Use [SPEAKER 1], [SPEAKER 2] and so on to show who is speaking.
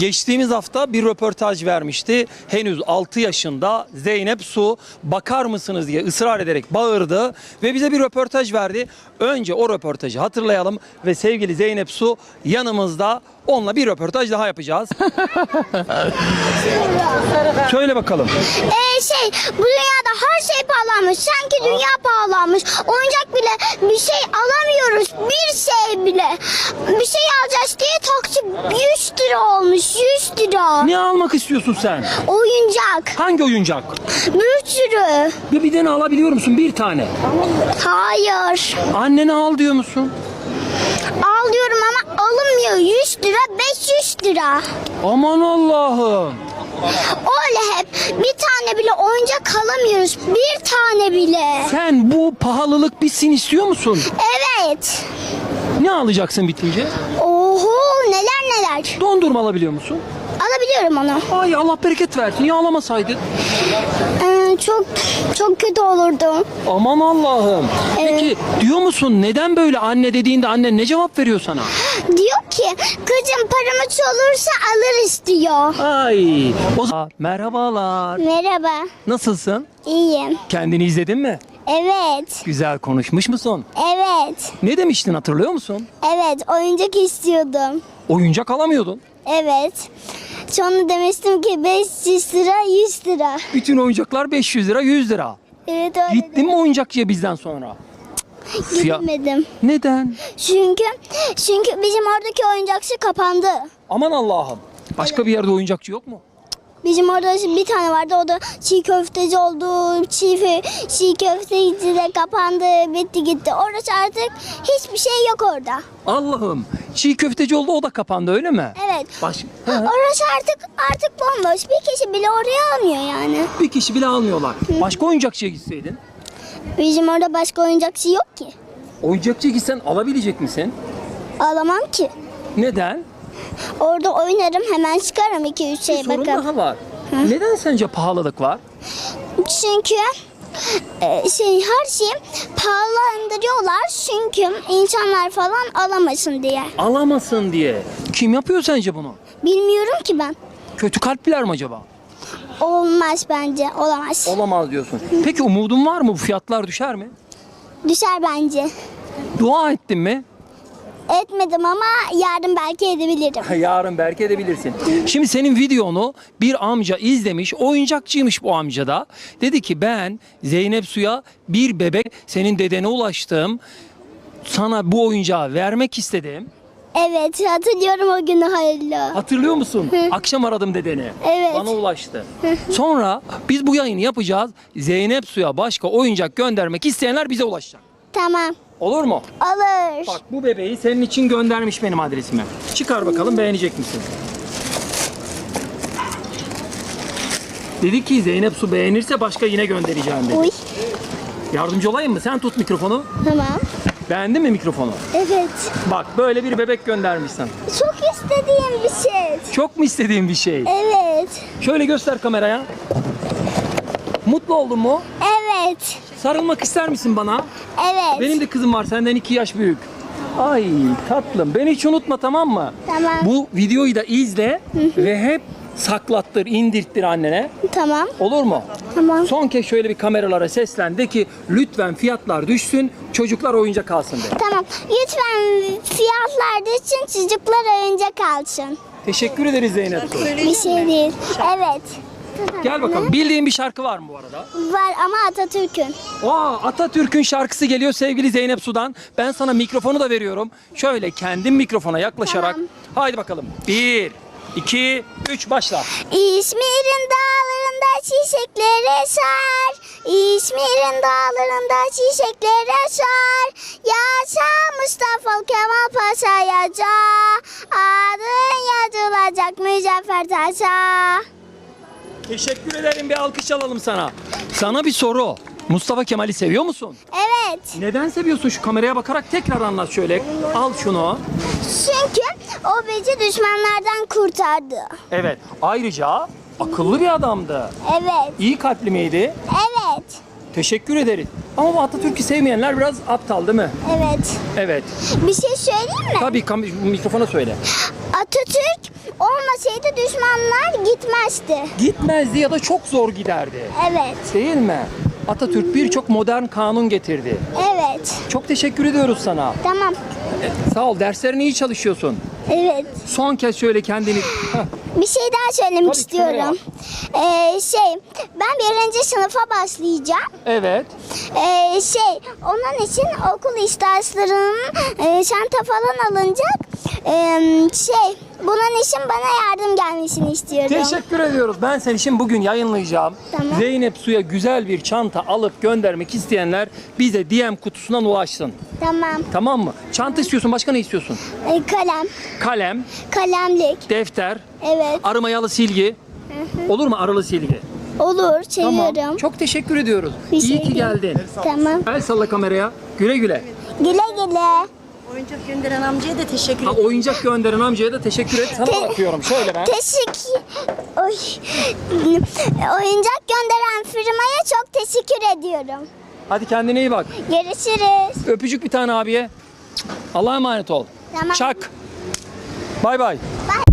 [SPEAKER 1] Geçtiğimiz hafta bir röportaj vermişti. Henüz 6 yaşında Zeynep Su bakar mısınız diye ısrar ederek bağırdı ve bize bir röportaj verdi. Önce o röportajı hatırlayalım ve sevgili Zeynep Su yanımızda onunla bir röportaj daha yapacağız. Söyle bakalım.
[SPEAKER 2] Ee, şey bu dünyada her şey pahalanmış. Sanki dünya pahalanmış. Oyuncak bile bir şey alamıyoruz. Bir şey bile. Bir şey alacağız diye taksi 100 lira olmuş. 100 lira.
[SPEAKER 1] Ne almak istiyorsun sen?
[SPEAKER 2] Oyuncak.
[SPEAKER 1] Hangi oyuncak?
[SPEAKER 2] Bir sürü.
[SPEAKER 1] Bir, bir tane alabiliyor musun? Bir tane.
[SPEAKER 2] Hayır.
[SPEAKER 1] Annene al diyor musun?
[SPEAKER 2] Al diyorum ama alınmıyor. 100 lira 500 lira.
[SPEAKER 1] Aman Allah'ım.
[SPEAKER 2] Öyle hep. Bir tane bile oyuncak alamıyoruz. Bir tane bile.
[SPEAKER 1] Sen bu pahalılık bitsin istiyor musun?
[SPEAKER 2] Evet.
[SPEAKER 1] Ne alacaksın bitince?
[SPEAKER 2] Oho neler.
[SPEAKER 1] Dondurma alabiliyor musun?
[SPEAKER 2] Alabiliyorum onu.
[SPEAKER 1] Ay Allah bereket versin. Niye alamasaydın?
[SPEAKER 2] Ee, çok çok kötü olurdu.
[SPEAKER 1] Aman Allah'ım.
[SPEAKER 2] Evet.
[SPEAKER 1] Peki diyor musun neden böyle anne dediğinde annen ne cevap veriyor sana?
[SPEAKER 2] Diyor ki kızım paramız olursa alırız diyor.
[SPEAKER 1] Ay. O zaman merhabalar.
[SPEAKER 2] Merhaba.
[SPEAKER 1] Nasılsın?
[SPEAKER 2] İyiyim.
[SPEAKER 1] Kendini izledin mi?
[SPEAKER 2] Evet.
[SPEAKER 1] Güzel konuşmuş musun?
[SPEAKER 2] Evet.
[SPEAKER 1] Ne demiştin hatırlıyor musun?
[SPEAKER 2] Evet oyuncak istiyordum.
[SPEAKER 1] Oyuncak alamıyordun.
[SPEAKER 2] Evet. Sonra demiştim ki 500 lira 100 lira.
[SPEAKER 1] Bütün oyuncaklar 500 lira 100 lira.
[SPEAKER 2] Evet öyle
[SPEAKER 1] Gittin mi oyuncakçıya bizden sonra? Fiyat-
[SPEAKER 2] Gitmedim.
[SPEAKER 1] Neden?
[SPEAKER 2] Çünkü çünkü bizim oradaki oyuncakçı kapandı.
[SPEAKER 1] Aman Allah'ım. Başka bir yerde oyuncakçı yok mu?
[SPEAKER 2] Bizim orada bir tane vardı o da çiğ köfteci oldu. Çiğ, çiğ köfteci de kapandı. Bitti gitti. Orası artık hiçbir şey yok orada.
[SPEAKER 1] Allah'ım. Çiğ köfteci oldu o da kapandı öyle mi?
[SPEAKER 2] Evet.
[SPEAKER 1] Baş... He.
[SPEAKER 2] Orası artık artık bomboş. Bir kişi bile oraya almıyor yani.
[SPEAKER 1] Bir kişi bile almıyorlar. Başka oyuncakçıya gitseydin.
[SPEAKER 2] Bizim orada başka oyuncakçı yok ki.
[SPEAKER 1] Oyuncakçıya gitsen alabilecek misin?
[SPEAKER 2] Alamam ki.
[SPEAKER 1] Neden?
[SPEAKER 2] Orada oynarım hemen çıkarım 2-3
[SPEAKER 1] Bir
[SPEAKER 2] şey
[SPEAKER 1] sorun
[SPEAKER 2] bakalım.
[SPEAKER 1] daha var. Neden sence pahalılık var?
[SPEAKER 2] Çünkü e, şey her şeyi pahalandırıyorlar çünkü insanlar falan alamasın diye.
[SPEAKER 1] Alamasın diye. Kim yapıyor sence bunu?
[SPEAKER 2] Bilmiyorum ki ben.
[SPEAKER 1] Kötü kalpliler mi acaba?
[SPEAKER 2] Olmaz bence. Olamaz.
[SPEAKER 1] Olamaz diyorsun. Peki umudun var mı? Bu fiyatlar düşer mi?
[SPEAKER 2] Düşer bence.
[SPEAKER 1] Dua ettin mi?
[SPEAKER 2] Etmedim ama yarın belki edebilirim.
[SPEAKER 1] Yarın belki edebilirsin. Şimdi senin videonu bir amca izlemiş. Oyuncakçıymış bu amca da. Dedi ki ben Zeynep Su'ya bir bebek senin dedene ulaştım. Sana bu oyuncağı vermek istedim.
[SPEAKER 2] Evet hatırlıyorum o günü hayırlı.
[SPEAKER 1] Hatırlıyor musun? Akşam aradım dedeni.
[SPEAKER 2] Evet.
[SPEAKER 1] Bana ulaştı. Sonra biz bu yayını yapacağız. Zeynep Su'ya başka oyuncak göndermek isteyenler bize ulaşacak.
[SPEAKER 2] Tamam.
[SPEAKER 1] Olur mu?
[SPEAKER 2] Alır.
[SPEAKER 1] Bak bu bebeği senin için göndermiş benim adresime. Çıkar bakalım beğenecek misin? Dedi ki Zeynep Su beğenirse başka yine göndereceğim dedi.
[SPEAKER 2] Uy.
[SPEAKER 1] Yardımcı olayım mı? Sen tut mikrofonu.
[SPEAKER 2] Tamam.
[SPEAKER 1] Beğendin mi mikrofonu?
[SPEAKER 2] Evet.
[SPEAKER 1] Bak böyle bir bebek göndermişsin.
[SPEAKER 2] Çok istediğim bir şey.
[SPEAKER 1] Çok mu istediğin bir şey?
[SPEAKER 2] Evet.
[SPEAKER 1] Şöyle göster kameraya. Mutlu oldun mu?
[SPEAKER 2] Evet.
[SPEAKER 1] Sarılmak ister misin bana?
[SPEAKER 2] Evet.
[SPEAKER 1] Benim de kızım var senden iki yaş büyük. Ay tatlım beni hiç unutma tamam mı?
[SPEAKER 2] Tamam.
[SPEAKER 1] Bu videoyu da izle ve hep saklattır, indirttir annene.
[SPEAKER 2] Tamam.
[SPEAKER 1] Olur mu?
[SPEAKER 2] Tamam.
[SPEAKER 1] Son kez şöyle bir kameralara seslen de ki lütfen fiyatlar düşsün, çocuklar oyuncak alsın de.
[SPEAKER 2] Tamam. Lütfen fiyatlar için çocuklar oyuncak alsın.
[SPEAKER 1] Teşekkür ederiz Zeynep.
[SPEAKER 2] Bir şey değil. Evet.
[SPEAKER 1] Gel bakalım. Bildiğin bir şarkı var mı bu arada?
[SPEAKER 2] Var ama Atatürk'ün.
[SPEAKER 1] Aa, Atatürk'ün şarkısı geliyor sevgili Zeynep Su'dan. Ben sana mikrofonu da veriyorum. Şöyle kendim mikrofona yaklaşarak.
[SPEAKER 2] Tamam.
[SPEAKER 1] Haydi bakalım. Bir, iki, üç başla.
[SPEAKER 2] İzmir'in dağlarında çiçekler eser. İzmir'in dağlarında çiçekler eser. Yaşa Mustafa Kemal Paşa yaşa. Adın yazılacak Mücevher Taş'a.
[SPEAKER 1] Teşekkür ederim. Bir alkış alalım sana. Sana bir soru. Mustafa Kemal'i seviyor musun?
[SPEAKER 2] Evet.
[SPEAKER 1] Neden seviyorsun? Şu kameraya bakarak tekrar anlat şöyle. Al şunu.
[SPEAKER 2] Çünkü o bizi düşmanlardan kurtardı.
[SPEAKER 1] Evet. Ayrıca akıllı bir adamdı.
[SPEAKER 2] Evet.
[SPEAKER 1] İyi kalpli miydi?
[SPEAKER 2] Evet.
[SPEAKER 1] Teşekkür ederiz. Ama bu Atatürk'ü sevmeyenler biraz aptal değil mi?
[SPEAKER 2] Evet.
[SPEAKER 1] Evet.
[SPEAKER 2] Bir şey söyleyeyim mi?
[SPEAKER 1] Tabii kam- mikrofona söyle.
[SPEAKER 2] Atatürk olmasaydı düşmanlar gitmezdi.
[SPEAKER 1] Gitmezdi ya da çok zor giderdi.
[SPEAKER 2] Evet.
[SPEAKER 1] Değil mi? Atatürk birçok modern kanun getirdi.
[SPEAKER 2] Evet.
[SPEAKER 1] Çok teşekkür ediyoruz sana.
[SPEAKER 2] Tamam.
[SPEAKER 1] E, Sağ ol. Derslerine iyi çalışıyorsun.
[SPEAKER 2] Evet.
[SPEAKER 1] Son kez şöyle kendini... Heh,
[SPEAKER 2] Bir şey daha söylemek
[SPEAKER 1] Tabii ki,
[SPEAKER 2] istiyorum. Ee, şey, ben birinci sınıfa başlayacağım.
[SPEAKER 1] evet.
[SPEAKER 2] Ee, şey, onun için okul ihtiyaçlarının e, şanta falan alınacak. Ee, şey, bunun için bana yardım gelmesini istiyorum.
[SPEAKER 1] Teşekkür ediyoruz. Ben senin için bugün yayınlayacağım.
[SPEAKER 2] Tamam.
[SPEAKER 1] Zeynep Su'ya güzel bir çanta alıp göndermek isteyenler bize DM kutusundan ulaşsın.
[SPEAKER 2] Tamam.
[SPEAKER 1] Tamam mı? Çanta istiyorsun. Başka ne istiyorsun?
[SPEAKER 2] Ee, kalem,
[SPEAKER 1] Kalem,
[SPEAKER 2] kalemlik.
[SPEAKER 1] defter,
[SPEAKER 2] Evet.
[SPEAKER 1] arımayalı silgi. Olur mu arılı silgi?
[SPEAKER 2] Olur, seviyorum.
[SPEAKER 1] Tamam. Çok teşekkür ediyoruz.
[SPEAKER 2] Bir
[SPEAKER 1] İyi
[SPEAKER 2] şey
[SPEAKER 1] ki
[SPEAKER 2] değil.
[SPEAKER 1] geldin.
[SPEAKER 2] Tamam.
[SPEAKER 1] El salla kameraya. Güle güle.
[SPEAKER 2] Güle güle.
[SPEAKER 3] Oyuncak gönderen amcaya da teşekkür
[SPEAKER 1] Ha,
[SPEAKER 3] ederim.
[SPEAKER 1] oyuncak gönderen amcaya da teşekkür et. Sana bakıyorum. Şöyle ben.
[SPEAKER 2] Teşekkür. Oy. Oyuncak gönderen firmaya çok teşekkür ediyorum.
[SPEAKER 1] Hadi kendine iyi bak.
[SPEAKER 2] Görüşürüz.
[SPEAKER 1] Öpücük bir tane abiye. Allah'a emanet ol.
[SPEAKER 2] Tamam.
[SPEAKER 1] Çak. Bay bay.
[SPEAKER 2] Bye.